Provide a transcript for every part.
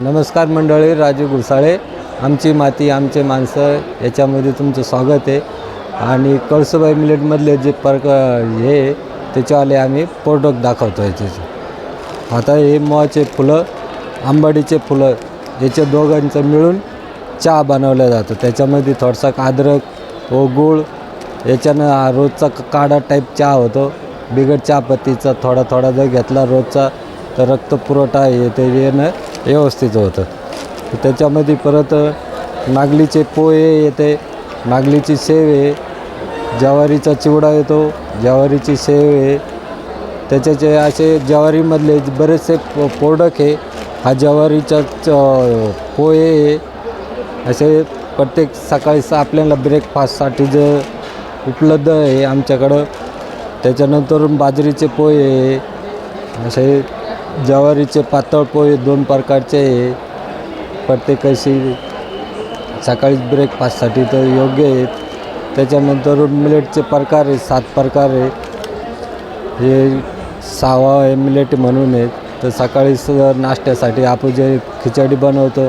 नमस्कार मंडळी राजू घुसाळे. आमची माती आमचे माणसं याच्यामध्ये तुमचं स्वागत आहे. आणि कळसुबाई मिलेटमधले जे परक हे आहे, त्याच्यावाले आम्ही प्रोडक्ट दाखवतो आहे त्याचे. आता हे मोहाचे फुलं आंबाडीचे फुलं याच्या दोघांचं मिळून चहा बनवला जातो. त्याच्यामध्ये थोडासा अद्रक व गूळ याच्यानं रोजचा काढा टाईप चहा होतो. बिगड चहापत्तीचा थोडा थोडा जर घेतला रोजचा तर रक्त पुरवठा येते येणं व्यवस्थित होतं. त्याच्यामध्ये परत नागलीचे पोहे येते नागलीची सेव आहे ज्वारीचा चिवडा येतो ज्वारीची सेव. आहे त्याच्याचे असे ज्वारीमधले बरेचसे प प्रोडक्ट आहे. हा ज्वारीचा च- पोहे आहे. असे प्रत्येक सकाळी आपल्याला ब्रेकफास्टसाठी जे उपलब्ध आहे आमच्याकडं त्याच्यानंतर बाजरीचे पोहे असे ज्वारीचे पातळ पोहे दोन प्रकारचे आहे. प्रत्येक सकाळीच ब्रेकफास्टसाठी तर योग्य आहेत त्याच्यानंतर मिलेटचे प्रकार आहे सात प्रकार आहे. हे सावा हे मिलेट म्हणून आहेत तर सकाळी स नाश्त्यासाठी आपण जे खिचडी बनवतो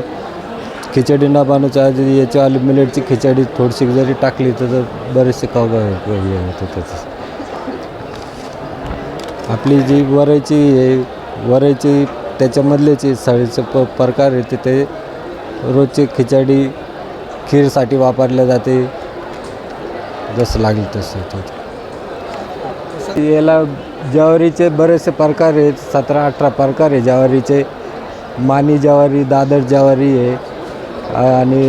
खिचडी न बनवच्या आधी याच्या मिलेटची खिचडी थोडीशी जरी टाकली तर बरेचसे खाऊ हे होतं त्याचं. आपली जी वरायची वऱ्याची त्याच्यामधले जे सळीचे प प्रकार येते ते रोजची खिचडी खीरसाठी वापरल्या जाते. जसं लागेल तसं याला ज्वारीचे बरेचसे प्रकार आहेत सतरा अठरा प्रकार आहे ज्वारीचे मानी ज्वारी दादर ज्वारी आहे आणि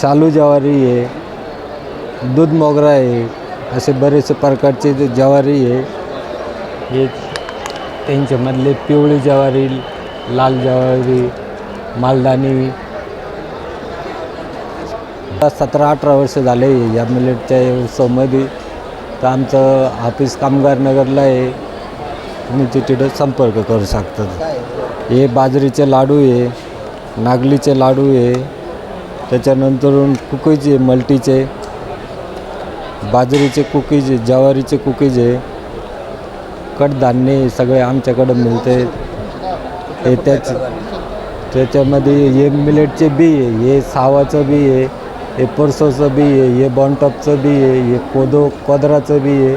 शालू ज्वारी आहे दूध मोगरा आहे असे बरेचसे प्रकारचे जे ज्वारी आहे हे त्यांच्यामधले पिवळी ज्वारी लाल ज्वारी मालदाणी सतरा अठरा वर्ष झाले या मिलेटच्या उत्सवमध्ये. तर आमचं ऑफिस कामगार नगरला आहे. तुम्ही तिथे संपर्क करू शकतात हे बाजरीचे लाडू आहे नागलीचे लाडू आहे. त्याच्यानंतर कुकीज आहे मल्टीचे. बाजरीचे कुकीज आहे ज्वारीचे कुकीज आहे. कडधान्य सगळे आमच्याकडं मिळते. हे त्याच त्याच्यामध्ये हे मिलेटचे बी आहे हे सावाचं बी आहे हे परसोचं बी आहे हे बॉनटॉपचं बी आहे हे कोदो कोदराचं बी आहे.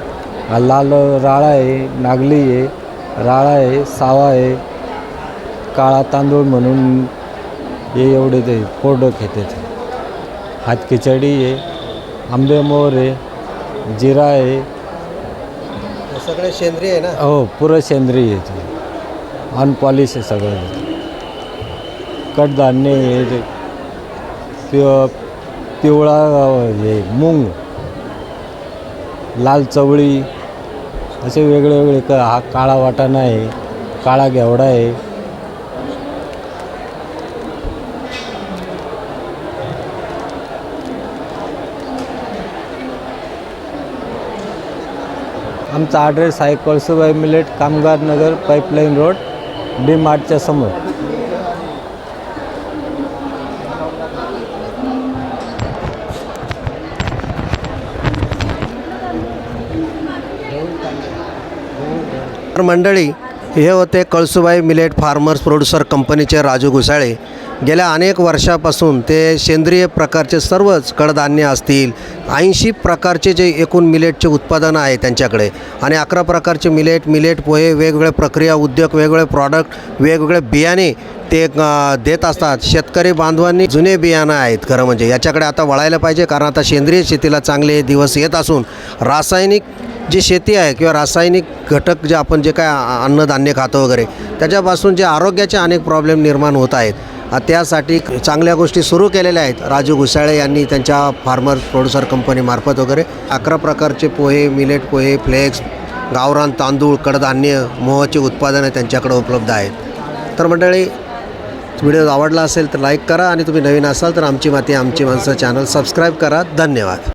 हा लाल राळा आहे नागली आहे राळा आहे सावा आहे काळा तांदूळ म्हणून हे एवढे ते प्रोडक्ट आहे त्याचे. हात खिचडी आहे आंबेमोर आहे जिरा आहे हो, सगळे सेंद्रिय आहे ना? हो पुरं सेंद्रिय आहे ते. अनपॉलिश आहे सगळं. कडधान्य हे ते पिव पिवळा हे मूग लाल चवळी असे वेगळे वेगळे क हा काळा वाटाणा आहे काळा घेवडा आहे. आमचा ॲड्रेस आहे Kalsubai millet Kamgar Nagar pipeline road D मार्टच्या समोर. मंडळी हे होते कळसुबाई मिलेट फार्मर्स प्रोड्युसर कंपनीचे राजू घुसाळे. गेल्या अनेक वर्षापासून ते सेंद्रिय प्रकारचे सर्वच कडधान्य असतील. ऐंशी प्रकारचे जे एकूण मिलेटचे उत्पादनं आहे त्यांच्याकडे. आणि अकरा प्रकारचे मिलेट मिलेट पोहे वेगवेगळे प्रक्रिया उद्योग वेगवेगळे प्रॉडक्ट वेगवेगळे बियाणे ते देत असतात. शेतकरी बांधवांनी जुने बियाणं आहेत खरं म्हणजे. याच्याकडे आता वळायला पाहिजे कारण आता सेंद्रिय शेतीला चांगले दिवस येत असून रासायनिक जी शेती आहे किंवा रासायनिक घटक जे आपण जे काय अन्नधान्य खातो वगैरे त्याच्यापासून जे आरोग्याचे अनेक प्रॉब्लेम निर्माण होत आहेत. त्यासाठी चांगल्या गोष्टी सुरू केलेल्या आहेत. राजू घुसाळे यांनी त्यांच्या फार्मर प्रोड्युसर कंपनीमार्फत वगैरे अकरा प्रकारचे पोहे मिलेट पोहे फ्लेक्स गावरान तांदूळ कडधान्य मोहचे उत्पादनं त्यांच्याकडे उपलब्ध आहेत. तर मंडळी व्हिडिओ आवडला असेल तर लाईक करा आणि तुम्ही नवीन असाल तर आमची माती आमची माणसं चॅनल सबस्क्राईब करा. धन्यवाद.